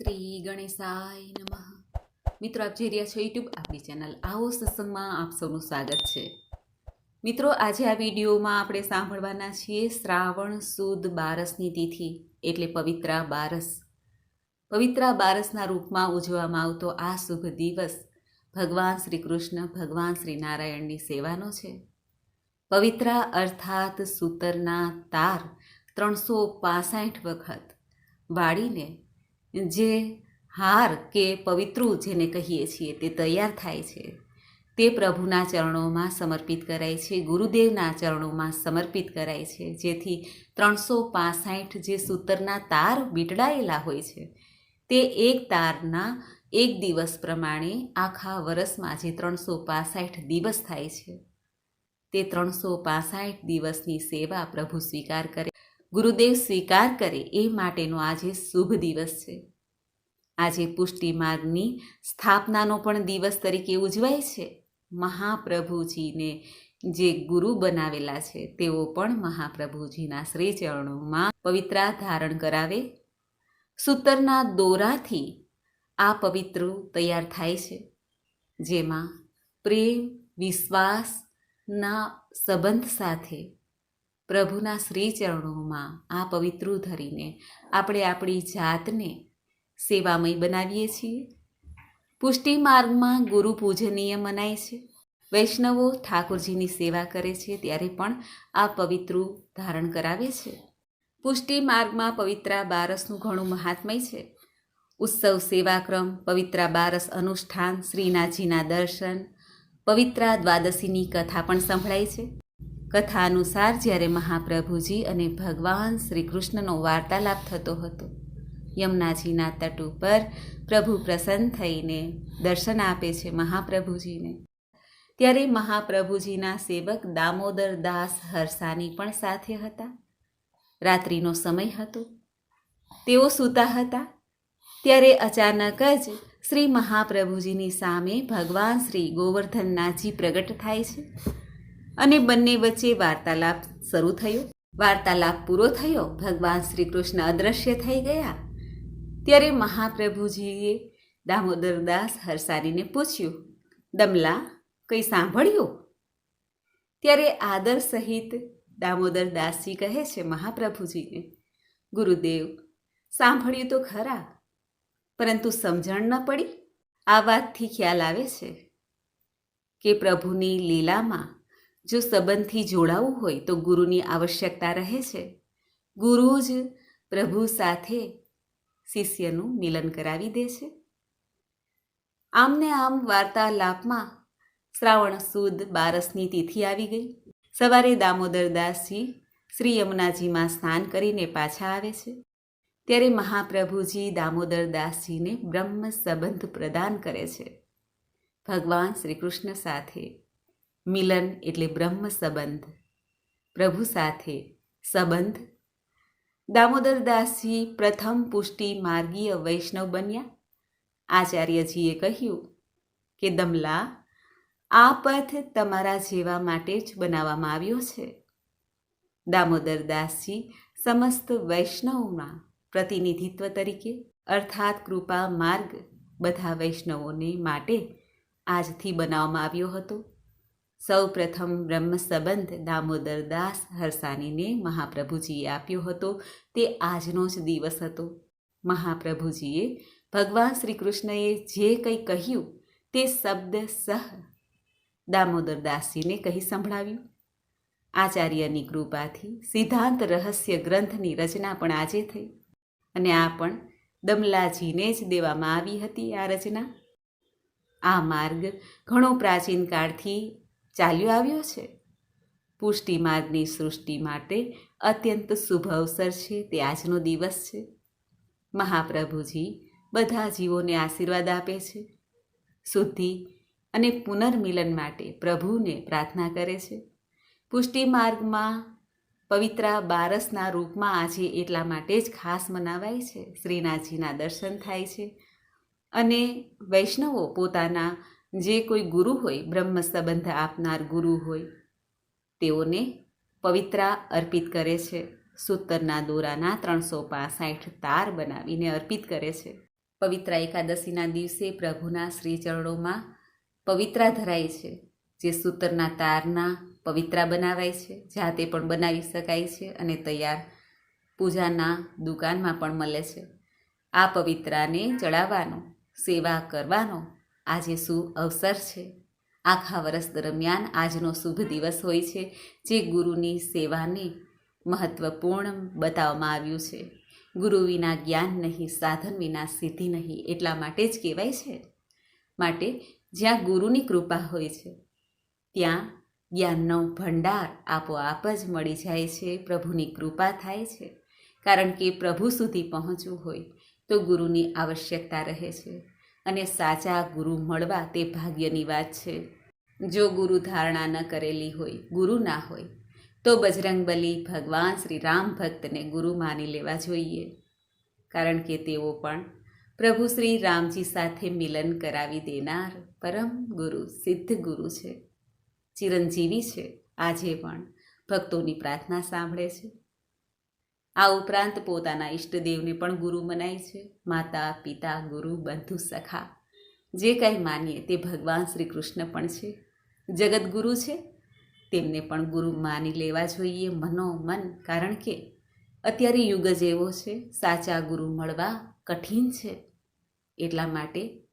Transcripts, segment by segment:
શ્રી ગણેશાય નમઃ. મિત્રો, આપ જોઈ રહ્યા છો યુટ્યુબ આપણી ચેનલ આવો સત્સંગમાં આપ સૌનું સ્વાગત છે. મિત્રો, આજે આ વિડીયોમાં આપણે સાંભળવાના છીએ શ્રાવણ સુદ બારસની તિથિ, એટલે પવિત્રા બારસ. પવિત્રા બારસના રૂપમાં ઉજવવામાં આવતો આ શુભ દિવસ ભગવાન શ્રી કૃષ્ણ ભગવાન શ્રી નારાયણની સેવાનો છે. પવિત્રા અર્થાત સૂતરના તાર ત્રણસો પાસઠ વખત વાળીને જે હાર કે પવિત્રું જેને કહીએ છીએ તે તૈયાર થાય છે. તે પ્રભુના ચરણોમાં સમર્પિત કરાય છે, ગુરુદેવના ચરણોમાં સમર્પિત કરાય છે, જેથી ત્રણસો પાસઠ જે સૂતરના તાર વીંટળાયેલા હોય છે, તે એક તારના એક દિવસ પ્રમાણે આખા વર્ષમાં જે ત્રણસો પાસઠ દિવસ થાય છે, તે ત્રણસો પાસઠ દિવસની સેવા પ્રભુ સ્વીકાર કરે, ગુરુદેવ સ્વીકાર કરે એ માટેનો આજે શુભ દિવસ છે. આજે પુષ્ટિ માર્ગની સ્થાપનાનો પણ દિવસ તરીકે ઉજવાય છે. મહાપ્રભુજીને જે ગુરુ બનાવેલા છે, તેઓ પણ મહાપ્રભુજીના શ્રી ચરણોમાં પવિત્રા ધારણ કરાવે. સૂતરના દોરાથી આ પવિત્ર તૈયાર થાય છે, જેમાં પ્રેમ વિશ્વાસના સંબંધ સાથે પ્રભુના શ્રી ચરણોમાં આ પવિત્ર ધરીને આપણે આપણી જાતને સેવામય બનાવીએ છીએ. પુષ્ટિ માર્ગમાં ગુરુ પૂજનીય મનાય છે. વૈષ્ણવો ઠાકોરજીની સેવા કરે છે ત્યારે પણ આ પવિત્રું ધારણ કરાવે છે. પુષ્ટિ માર્ગમાં પવિત્રા બારસનું ઘણું મહાત્મય છે. ઉત્સવ સેવાક્રમ, પવિત્રા બારસ અનુષ્ઠાન, શ્રીનાથજીના દર્શન, પવિત્રા દ્વાદશીની કથા પણ સંભળાય છે. કથા અનુસાર જ્યારે મહાપ્રભુજી અને ભગવાન શ્રી કૃષ્ણનો વાર્તાલાપ થતો હતો યમુનાજીના તટ ઉપર પ્રભુ પ્રસન્ન થઈને દર્શન આપે છે મહાપ્રભુજીને. ત્યારે મહાપ્રભુજીના સેવક દામોદર દાસ હરસાની પણ સાથે હતા. રાત્રિનો સમય હતો. તેઓ સૂતા હતા. ત્યારે અચાનક જ શ્રી મહાપ્રભુજીની સામે ભગવાન શ્રી ગોવર્ધનનાથજી પ્રગટ થાય છે અને બંને વચ્ચે વાર્તાલાપ શરૂ થયો. વાર્તાલાપ પૂરો થયો. ભગવાન શ્રી કૃષ્ણ અદૃશ્ય થઈ ગયા. ત્યારે મહાપ્રભુજીએ દામોદરદાસ હરસારીને પૂછ્યું, દમલા, કંઈ સાંભળ્યું? ત્યારે આદર સહિત દામોદરદાસજી કહે છે મહાપ્રભુજીને, ગુરુદેવ, સાંભળ્યું તો ખરા, પરંતુ સમજણ ન પડી? આ વાતથી ખ્યાલ આવે છે કે પ્રભુની લીલામાં જો સંબંધથી જોડાવું હોય તો ગુરુની આવશ્યકતા રહે છે. ગુરુ જ પ્રભુ સાથે શિષ્યનું મિલન કરાવી દે છે. આમને આમ વાર્તાલાપમાં શ્રાવણ સુદ બારસની તિથિ આવી ગઈ. સવારે દામોદરદાસજી શ્રી યમુનાજીમાં સ્નાન કરીને પાછા આવે છે. ત્યારે મહાપ્રભુજી દામોદરદાસજીને બ્રહ્મ સંબંધ પ્રદાન કરે છે. ભગવાન શ્રી કૃષ્ણ સાથે મિલન એટલે બ્રહ્મ સંબંધ. પ્રભુ સાથે સંબંધ દામોદરદાસજી પ્રથમ પુષ્ટિ માર્ગીય વૈષ્ણવ બન્યા. આચાર્યજીએ કહ્યું કે, દમલા, આ પથ તમારા જેવા માટે જ બનાવવામાં આવ્યો છે. દામોદરદાસજી સમસ્ત વૈષ્ણવમાં પ્રતિનિધિત્વ તરીકે, અર્થાત કૃપા માર્ગ, બધા વૈષ્ણવોને માટે આજથી બનાવવામાં આવ્યો હતો. સૌ પ્રથમ બ્રહ્મ સંબંધ દામોદર દાસ હરસાનીને મહાપ્રભુજીએ આપ્યો હતો. તે આજનો જ દિવસ હતો. મહાપ્રભુજીએ ભગવાન શ્રી કૃષ્ણએ જે કંઈ કહ્યું તે શબ્દ સહ દામોદર કહી સંભળાવ્યું. આચાર્યની કૃપાથી સિદ્ધાંત રહસ્ય ગ્રંથની રચના પણ આજે થઈ અને આ પણ દમલાજીને જ દેવામાં આવી હતી આ રચના. આ માર્ગ ઘણો પ્રાચીન કાળથી ચાલ્યો આવ્યો છે. પુષ્ટિ માર્ગની સૃષ્ટિ માટે અત્યંત શુભ અવસર છે, તે આજનો દિવસ છે. મહાપ્રભુજી બધા જીવોને આશીર્વાદ આપે છે. શુદ્ધિ અને પુનર્મિલન માટે પ્રભુને પ્રાર્થના કરે છે. પુષ્ટિ માર્ગમાં પવિત્રા બારસના રૂપમાં આજે એટલા માટે જ ખાસ મનાવાય છે. શ્રીનાથજીના દર્શન થાય છે અને વૈષ્ણવો પોતાના જે કોઈ ગુરુ હોય બ્રહ્મ સંબંધ આપનાર ગુરુ હોય, તેઓને પવિત્રા અર્પિત કરે છે. સૂતરના દોરાના ત્રણસો પાસઠ તાર બનાવીને અર્પિત કરે છે. પવિત્ર એકાદશીના દિવસે પ્રભુના શ્રીચરણોમાં પવિત્રા ધરાય છે, જે સૂતરના તારના પવિત્રા બનાવાય છે. જાતે પણ બનાવી શકાય છે અને તૈયાર પૂજાના દુકાનમાં પણ મળે છે. આ પવિત્રાને ચડાવવાનો, સેવા કરવાનો આજે શું અવસર છે. આખા વર્ષ દરમિયાન આજનો શુભ દિવસ હોય છે, જે ગુરુની સેવાને મહત્વપૂર્ણ બતાવવામાં આવ્યું છે. ગુરુ વિના જ્ઞાન નહીં, સાધન વિના સિદ્ધિ નહીં, એટલા માટે જ કહેવાય છે. માટે જ્યાં ગુરુની કૃપા હોય છે, ત્યાં જ્ઞાનનો ભંડાર આપોઆપ જ મળી જાય છે, પ્રભુની કૃપા થાય છે. કારણ કે પ્રભુ સુધી પહોંચવું હોય, તો ગુરુની આવશ્યકતા રહે છે. અને સાચા ગુરુ મળવા તે ભાગ્યની વાત છે. જો ગુરુ ધારણા ન કરેલી હોય, ગુરુ ના હોય, તો બજરંગબલી ભગવાન શ્રી રામ ભક્તને ગુરુ માની લેવા જોઈએ. કારણ કે તેઓ પણ પ્રભુ શ્રી રામજી સાથે મિલન કરાવી દેનાર પરમ ગુરુ, સિદ્ધ ગુરુ છે. ચિરંજીવી છે. આજે પણ ભક્તોની પ્રાર્થના સાંભળે છે. આ ઉપરાંત પોતાના ઈષ્ટદેવને પણ ગુરુ મનાય છે. માતા, પિતા, ગુરુ બંધુ સખા. જે કાંઈ માનીએ તે ભગવાન શ્રી કૃષ્ણ પણ છે. જગતગુરુ છે. તેમને પણ ગુરુ માની લેવા જોઈએ મનોમન કારણ કે અત્યારે યુગ જ એવો છે. સાચા ગુરુ મળવા કઠિન છે. એટલા માટે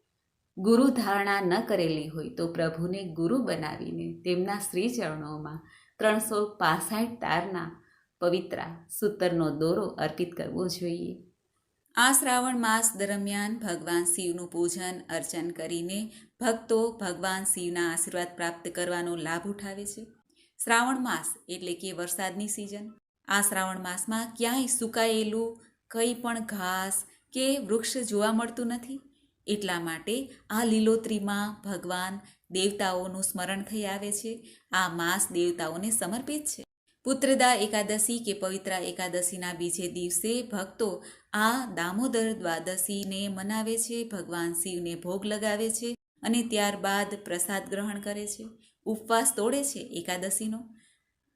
ગુરુ ધારણા ન કરેલી હોય તો પ્રભુને ગુરુ બનાવીને તેમના શ્રી ચરણોમાં ત્રણસો પાસઠ તારના પવિત્રા સૂતરનો દોરો અર્પિત કરવો જોઈએ. આ શ્રાવણ માસ દરમિયાન ભગવાન શિવનું પૂજન, અર્ચન કરીને ભક્તો ભગવાન શિવના આશીર્વાદ પ્રાપ્ત કરવાનો લાભ ઉઠાવે છે. શ્રાવણ માસ એટલે કે વરસાદની સિઝન આ શ્રાવણ માસમાં ક્યાંય સુકાયેલું કંઈ પણ ઘાસ કે વૃક્ષ જોવા મળતું નથી. એટલા માટે આ લીલોતરીમાં ભગવાન દેવતાઓનું સ્મરણ થઈ આવે છે. આ માસ દેવતાઓને સમર્પિત છે. પુત્રદા એકાદશી કે પવિત્ર એકાદશીના બીજે દિવસે ભક્તો આ દામોદર દ્વાદશીને મનાવે છે. ભગવાન શિવને ભોગ લગાવે છે અને ત્યારબાદ પ્રસાદ ગ્રહણ કરે છે. ઉપવાસ તોડે છે એકાદશીનો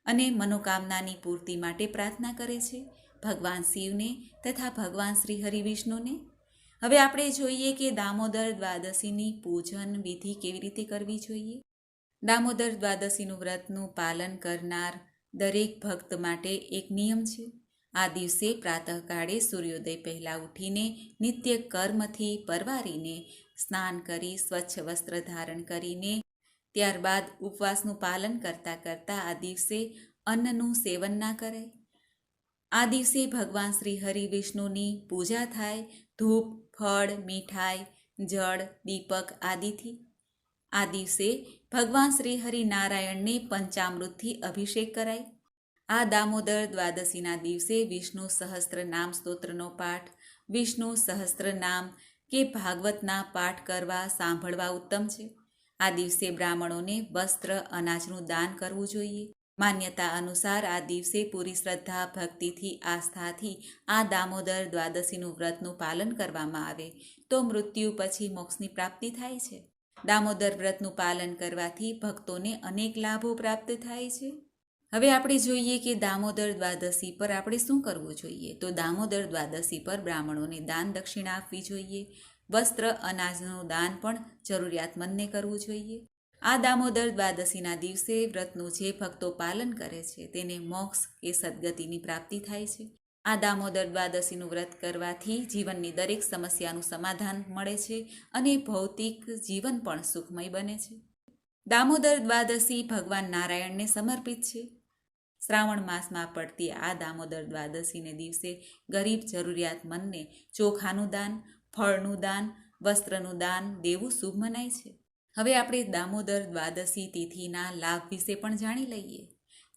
અને મનોકામનાની પૂર્તિ માટે પ્રાર્થના કરે છે. ભગવાન શિવને તથા ભગવાન શ્રી હરિવિષ્ણુને હવે આપણે જોઈએ કે દામોદર દ્વાદશીની પૂજન વિધિ કેવી રીતે કરવી જોઈએ? દામોદર દ્વાદશીનું વ્રતનું પાલન કરનાર દરેક ભક્ત માટે એક નિયમ છે. આ દિવસે પ્રાતઃકાળે સૂર્યોદય પહેલાં ઉઠીને નિત્ય કર્મથી પરવારીને સ્નાન કરી, સ્વચ્છ વસ્ત્ર ધારણ કરીને, ત્યારબાદ ઉપવાસનું પાલન કરતાં કરતાં આ દિવસે અન્નનું સેવન ના કરાય. આ દિવસે ભગવાન શ્રી હરિ વિષ્ણુની પૂજા થાય. ધૂપ, ફળ, મીઠાઈ, જળ, દીપક આદિથી આ દિવસે ભગવાન શ્રી હરિનારાયણને પંચામૃતથી અભિષેક કરાય. આ દામોદર દ્વાદશીના દિવસે વિષ્ણુ સહસ્ત્ર નામ સ્તોત્રનો પાઠ, વિષ્ણુ સહસ્ત્ર નામ કે ભાગવતના પાઠ કરવા સાંભળવા ઉત્તમ છે. આ દિવસે બ્રાહ્મણોને વસ્ત્ર, અનાજનું દાન કરવું જોઈએ. માન્યતા અનુસાર આ દિવસે પૂરી શ્રદ્ધા, ભક્તિથી, આસ્થાથી આ દામોદર દ્વાદશીનું વ્રતનું પાલન કરવામાં આવે. તો મૃત્યુ પછી મોક્ષની પ્રાપ્તિ થાય છે. દામોદર વ્રતનું પાલન કરવાથી ભક્તોને અનેક લાભો પ્રાપ્ત થાય છે. હવે આપણે જોઈએ કે દામોદર દ્વાદશી પર આપણે શું કરવું જોઈએ? તો દામોદર દ્વાદશી પર બ્રાહ્મણોને દાન દક્ષિણા આપવી જોઈએ. વસ્ત્ર, અનાજનું દાન પણ જરૂરિયાતમંદને કરવું જોઈએ. આ દામોદર દ્વાદશીના દિવસે વ્રતનું જે ભક્તો પાલન કરે છે, તેને મોક્ષ કે સદગતિની પ્રાપ્તિ થાય છે. આ દામોદર દ્વાદશીનું વ્રત કરવાથી જીવનની દરેક સમસ્યાનું સમાધાન મળે છે અને ભૌતિક જીવન પણ સુખમય બને છે. દામોદર દ્વાદશી ભગવાન નારાયણને સમર્પિત છે. શ્રાવણ માસમાં પડતી આ દામોદર દ્વાદશીને દિવસે ગરીબ જરૂરિયાતમંદને ચોખાનું દાન, ફળનું દાન, વસ્ત્રનું દાન દેવું શુભ મનાય છે. હવે આપણે દામોદર દ્વાદશી તિથિના લાભ વિશે પણ જાણી લઈએ.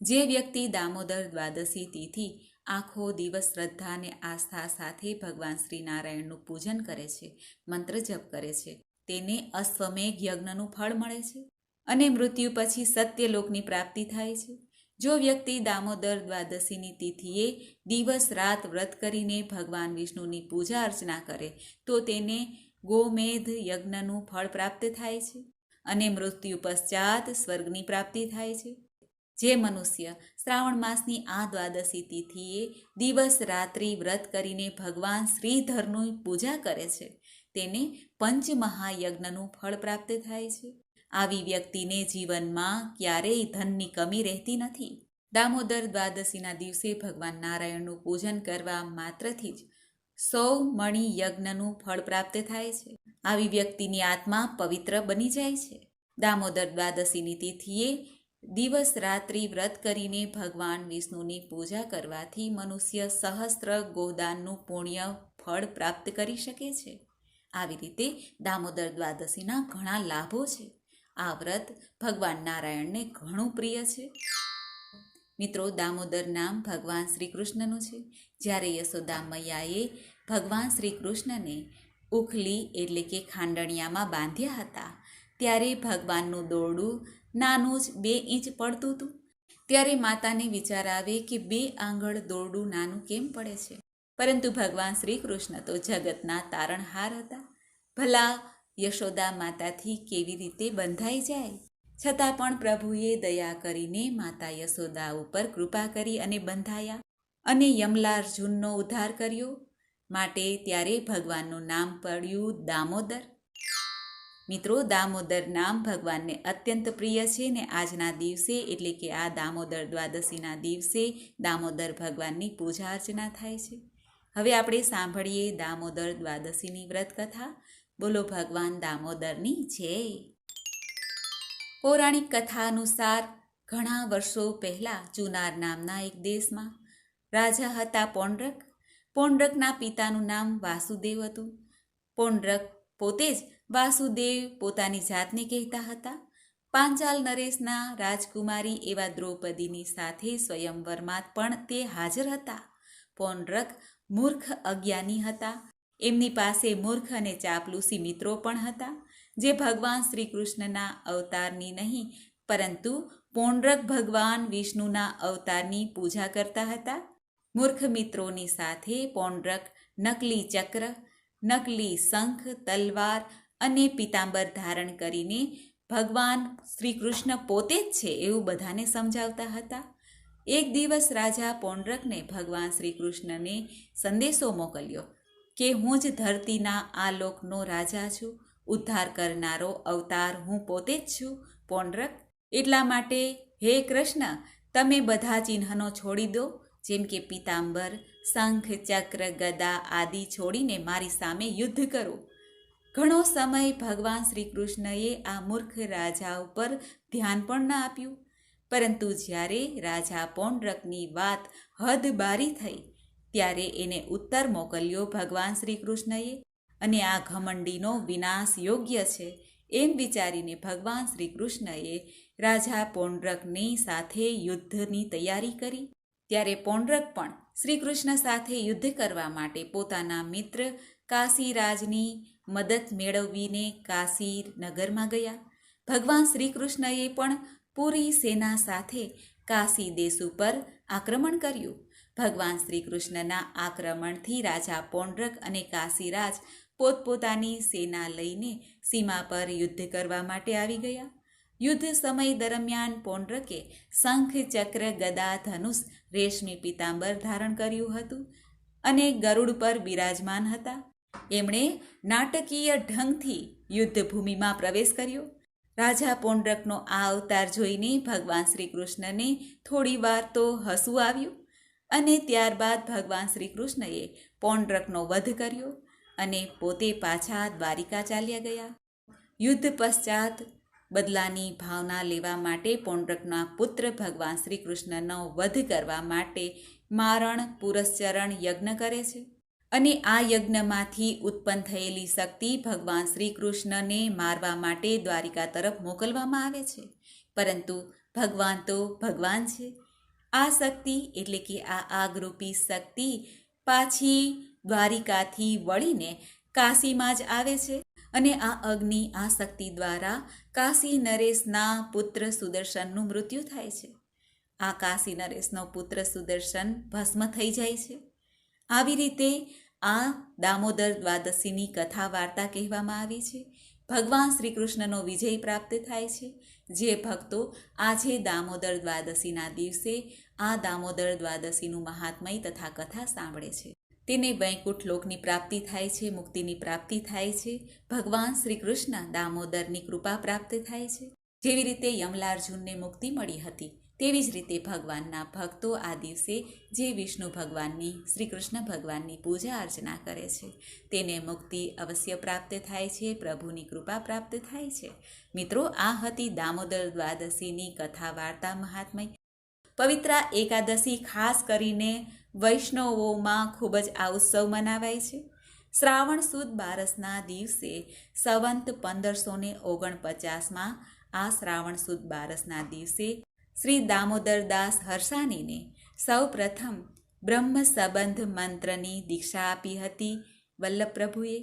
જે વ્યક્તિ દામોદર દ્વાદશી તિથિ આખો દિવસ શ્રદ્ધા અને આસ્થા સાથે ભગવાન શ્રી નારાયણનું પૂજન કરે છે, મંત્ર જપ કરે છે. તેને અશ્વમેઘ યજ્ઞનું ફળ મળે છે અને મૃત્યુ પછી સત્યલોકની પ્રાપ્તિ થાય છે. જો વ્યક્તિ દામોદર દ્વાદશીની તિથિએ દિવસ રાત વ્રત કરીને ભગવાન વિષ્ણુની પૂજા અર્ચના કરે, તો તેને ગોમેધ યજ્ઞનું ફળ પ્રાપ્ત થાય છે અને મૃત્યુ પશ્ચાત સ્વર્ગની પ્રાપ્તિ થાય છે. જે મનુષ્ય શ્રાવણ માસની આ દ્વાદશી તિથિએ દિવસ રાત્રિ વ્રત કરીને ભગવાન શ્રીધરની પૂજા કરે છે. તેને પંચમહાયજ્ઞનું ફળ પ્રાપ્ત થાય છે. આવી વ્યક્તિને જીવનમાં ક્યારેય ધનની કમી રહેતી નથી. દામોદર દ્વાદશીના દિવસે ભગવાન નારાયણનું પૂજન કરવા માત્રથી જ સૌ મણિ યજ્ઞનું ફળ પ્રાપ્ત થાય છે. આવી વ્યક્તિની આત્મા પવિત્ર બની જાય છે. દામોદર દ્વાદશીની તિથિએ દિવસ રાત્રિ વ્રત કરીને ભગવાન વિષ્ણુની પૂજા કરવાથી મનુષ્ય સહસ્ત્ર ગોદાનનું પુણ્ય ફળ પ્રાપ્ત કરી શકે છે. આવી રીતે દામોદર દ્વાદશીના ઘણા લાભો છે. આ વ્રત ભગવાન નારાયણને ઘણું પ્રિય છે. મિત્રો, દામોદર નામ ભગવાન શ્રી કૃષ્ણનું છે. જ્યારે યશોદા મૈયાએ ભગવાન શ્રી કૃષ્ણને ઉખલી એટલે કે ખાંડણિયામાં બાંધ્યા હતા, ત્યારે ભગવાનનું દોરડું નાનું જ બે ઇંચ પડતું હતું. ત્યારે માતાને વિચાર આવે કે બે આંગળ દોરડું નાનું કેમ પડે છે? પરંતુ ભગવાન શ્રી કૃષ્ણ તો જગતના તારણહાર હતા. ભલા યશોદા માતાથી કેવી રીતે બંધાઈ જાય? છતાં પણ પ્રભુએ દયા કરીને માતા યશોદા ઉપર કૃપા કરી અને બંધાયા અને યમલાર્જુનનો ઉદ્ધાર કર્યો. માટે ત્યારે ભગવાનનું નામ પડ્યું દામોદર. મિત્રો, દામોદર નામ ભગવાનને અત્યંત પ્રિય છે ને આજના દિવસે એટલે કે આ દામોદર દ્વાદશીના દિવસે દામોદર ભગવાનની પૂજા અર્ચના થાય છે. હવે આપણે સાંભળીએ દામોદર દ્વાદશીની વ્રત કથા બોલો ભગવાન દામોદરની જય. પૌરાણિક કથા અનુસાર ઘણા વર્ષો પહેલાં જુનાર નામના એક દેશમાં રાજા હતા પોંડરક. પોંડરકના પિતાનું નામ વાસુદેવ હતું. પોંડરક પોતે જ વાસુદેવ પોતાની જાતને કહેતા હતા. પાંચાલ નરેશના રાજકુમારી એવા દ્રૌપદીની સાથે સ્વયંવરમાં પણ તે હાજર હતા. પોંડરક મૂર્ખ અજ્ઞાની હતા. એમની પાસે મૂર્ખ અને ચાપલુસી મિત્રો પણ હતા, જે ભગવાન શ્રી કૃષ્ણના અવતારની નહીં, પરંતુ પોંડરક ભગવાન વિષ્ણુના અવતારની પૂજા કરતા હતા. મૂર્ખ મિત્રોની સાથે પોંડરક નકલી ચક્ર, નકલી શંખ, તલવાર અને પિતાંબર ધારણ કરીને ભગવાન શ્રી કૃષ્ણ પોતે જ છે એવું બધાને સમજાવતા હતા. એક દિવસ રાજા પોંડરકને ભગવાન શ્રી કૃષ્ણને સંદેશો મોકલ્યો કે હું જ ધરતીના આ લોકનો રાજા છું, ઉદ્ધાર કરનારો અવતાર હું પોતે જ છું પોંડરક એટલા માટે હે કૃષ્ણ, તમે બધા ચિહ્નો છોડી દો, જેમ કે પિતાંબર, શંખ, ચક્ર, ગદા આદિ છોડીને મારી સામે યુદ્ધ કરો. ઘણો સમય ભગવાન શ્રી કૃષ્ણએ આ મૂર્ખ રાજા ઉપર ધ્યાન પણ ન આપ્યું. પરંતુ જ્યારે રાજા પોંડરકની વાત હદ બારી થઈ, ત્યારે એને ઉત્તર મોકલ્યો ભગવાન શ્રી કૃષ્ણએ અને આ ઘમંડીનો વિનાશ યોગ્ય છે એમ વિચારીને ભગવાન શ્રી કૃષ્ણએ રાજા પોંડરકની સાથે યુદ્ધની તૈયારી કરી. ત્યારે પોંડરક પણ શ્રી કૃષ્ણ સાથે યુદ્ધ કરવા માટે પોતાના મિત્ર કાશીરાજની મદદ મેળવીને કાશી નગરમાં ગયા. ભગવાન શ્રીકૃષ્ણએ પણ પૂરી સેના સાથે કાશી દેશ ઉપર આક્રમણ કર્યું. ભગવાન શ્રીકૃષ્ણના આક્રમણથી રાજા પોંડરક અને કાશીરાજ પોતપોતાની સેના લઈને સીમા પર યુદ્ધ કરવા માટે આવી ગયા. યુદ્ધ સમય દરમિયાન પોંડરકે શંખ, ચક્ર, ગદા, ધનુષ, રેશમી પિતાંબર ધારણ કર્યું હતું અને ગરુડ પર બિરાજમાન હતા. એમણે નાટકીય ઢંગથી યુદ્ધભૂમિમાં પ્રવેશ કર્યો. રાજા પોંડરકનો આ અવતાર જોઈને ભગવાન શ્રી કૃષ્ણને થોડી વાર તો હસવું આવ્યું અને ત્યારબાદ ભગવાન શ્રી કૃષ્ણએ પોંડરકનો વધ કર્યો અને પોતે પાછા દ્વારિકા ચાલ્યા ગયા. યુદ્ધ પશ્ચાત બદલાની ભાવના લેવા માટે પોંડરકના પુત્ર ભગવાન શ્રી કૃષ્ણનો વધ કરવા માટે મારણ પુરસ્ચરણ યજ્ઞ કરે છે. અને આ યજ્ઞમાંથી ઉત્પન્ન થયેલી શક્તિ ભગવાન શ્રી કૃષ્ણને મારવા માટે દ્વારિકા તરફ મોકલવામાં આવે છે. પરંતુ ભગવાન તો ભગવાન છે. આ શક્તિ એટલે કે આ આગરૂપી શક્તિ પાછી દ્વારિકાથી વળીને કાશીમાં જ આવે છે અને આ અગ્નિ આ શક્તિ દ્વારા કાશી નરેશના પુત્ર સુદર્શનનું મૃત્યુ થાય છે. આ કાશી નરેશનો પુત્ર સુદર્શન ભસ્મ થઈ જાય છે. આવી રીતે આ દામોદર દ્વાદશીની કથા વાર્તા કહેવામાં આવી છે. ભગવાન શ્રી કૃષ્ણનો વિજય પ્રાપ્ત થાય છે. જે ભક્તો આજે દામોદર દ્વાદશીના દિવસે આ દામોદર દ્વાદશીનું મહાત્મય તથા કથા સાંભળે છે. તેને વૈકુંઠ લોકની પ્રાપ્તિ થાય છે, મુક્તિની પ્રાપ્તિ થાય છે. ભગવાન શ્રી કૃષ્ણ દામોદરની કૃપા પ્રાપ્ત થાય છે. જેવી રીતે યમલાર્જુનને મુક્તિ મળી હતી. તેવી જ રીતે ભગવાનના ભક્તો આ દિવસે જે વિષ્ણુ ભગવાનની શ્રી કૃષ્ણ ભગવાનની પૂજા અર્ચના કરે છે, તેને મુક્તિ અવશ્ય પ્રાપ્ત થાય છે, પ્રભુની કૃપા પ્રાપ્ત થાય છે. મિત્રો, આ હતી દામોદર દ્વાદશીની કથા વાર્તા મહાત્મય. પવિત્રા એકાદશી ખાસ કરીને વૈષ્ણવોમાં ખૂબ જ આ ઉત્સવ મનાવાય છે. શ્રાવણ સુદ બારસના દિવસે સંવંત પંદરસો ને ઓગણપચાસમાં આ શ્રાવણ સુદ બારસના દિવસે શ્રી દામોદરદાસ હર્ષાનીને સૌ પ્રથમ બ્રહ્મ સંબંધ મંત્રની દીક્ષા આપી હતી વલ્લભપ્રભુએ.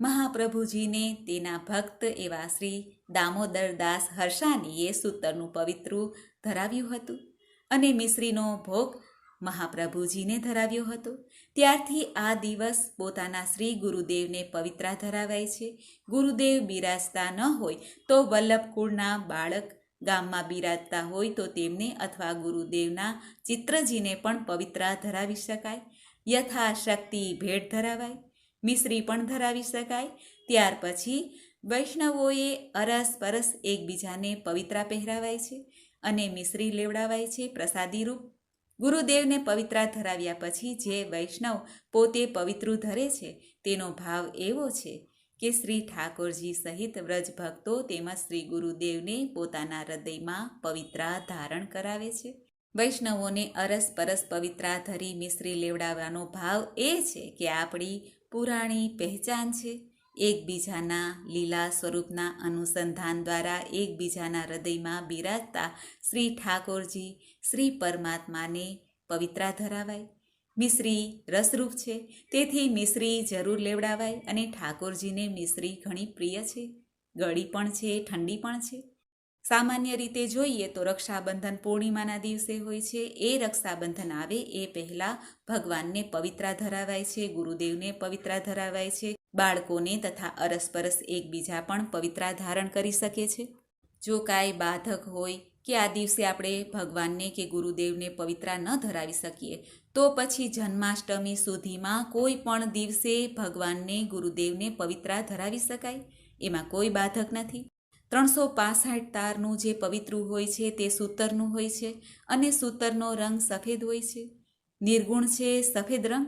મહાપ્રભુજીને તેના ભક્ત એવા શ્રી દામોદરદાસ હર્ષાનીએ સૂતરનું પવિત્રું ધરાવ્યું હતું અને મિશ્રીનો ભોગ મહાપ્રભુજીને ધરાવ્યો હતો. ત્યારથી આ દિવસ પોતાના શ્રી ગુરુદેવને પવિત્રા ધરાવાય છે. ગુરુદેવ બિરાજતા ન હોય તો વલ્લભ કુળના બાળક ગામમાં બિરાજતા હોય તો તેમને અથવા ગુરુદેવના ચિત્રજીને પણ પવિત્રા ધરાવી શકાય. યથાશક્તિ ભેટ ધરાવાય. મિશ્રી પણ ધરાવી શકાય. ત્યાર પછી વૈષ્ણવોએ અરસ પરસ એકબીજાને પવિત્રા પહેરાવાય છે અને મિશ્રી લેવડાવાય છે પ્રસાદી રૂપ ગુરુદેવને પવિત્રા ધરાવ્યા પછી જે વૈષ્ણવ પોતે પવિત્રું ધરે છે તેનો ભાવ એવો છે કે શ્રી ઠાકોરજી સહિત વ્રજ ભક્તો તેમજ શ્રી ગુરુદેવને પોતાના હૃદયમાં પવિત્રા ધારણ કરાવે છે. વૈષ્ણવોને અરસ પરસ પવિત્રા ધરી મિશ્રી લેવડાવવાનો ભાવ એ છે કે આપણી પુરાણી પહેચાન છે. એકબીજાના લીલા સ્વરૂપના અનુસંધાન દ્વારા એકબીજાના હૃદયમાં બિરાજતા શ્રી ઠાકોરજી શ્રી પરમાત્માને પવિત્રા ધરાવાય. મિશ્રી રસરૂપ છે. તેથી મિશ્રી જરૂર લેવડાવાય અને ઠાકોરજીને મિશ્રી ઘણી પ્રિય છે. ગળી પણ છે, ઠંડી પણ છે. સામાન્ય રીતે જોઈએ તો રક્ષાબંધન પૂર્ણિમાના દિવસે હોય છે. એ રક્ષાબંધન આવે એ પહેલાં ભગવાનને પવિત્રા ધરાવાય છે, ગુરુદેવને પવિત્રા ધરાવાય છે, બાળકોને તથા અરસપરસ એકબીજા પણ પવિત્રા ધારણ કરી શકે છે. જો કાંઈ બાધક હોય કે આ દિવસે આપણે ભગવાનને કે ગુરુદેવને પવિત્રા ન ધરાવી શકીએ તો પછી જન્માષ્ટમી સુધીમાં કોઈ પણ દિવસે ભગવાનને, ગુરુદેવને પવિત્રા ધરાવી શકાય? એમાં કોઈ બાધક નથી. ત્રણસો પાસઠ તારનું જે પવિત્રું હોય છે તે સૂતરનું હોય છે અને સૂતરનો રંગ સફેદ હોય છે. નિર્ગુણ છે સફેદ રંગ?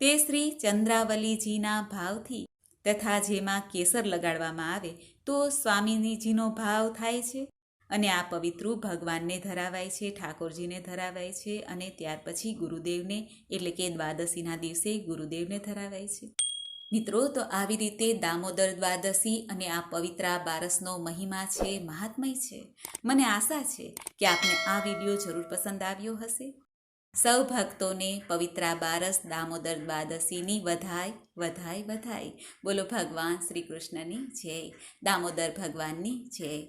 તે શ્રી ચંદ્રાવલીજીના ભાવથી તથા જેમાં કેસર લગાડવામાં આવે તો સ્વામીજીનો ભાવ થાય છે? અને આ પવિત્રું ભગવાનને ધરાવાય છે, ઠાકોરજીને ધરાવાય છે અને ત્યાર પછી ગુરુદેવને, એટલે કે દ્વાદશીના દિવસે ગુરુદેવને ધરાવાય છે. મિત્રો, તો આવી રીતે દામોદર દ્વાદશી અને આ પવિત્રા બારસનો મહિમા છે, મહાત્મય છે. મને આશા છે કે આપને આ વીડિયો જરૂર પસંદ આવ્યો હશે. સૌ ભક્તોને પવિત્રા બારસ દામોદર દ્વાદશીની વધાય વધાય વધાય. બોલો ભગવાન શ્રી કૃષ્ણની જય. દામોદર ભગવાનની જય.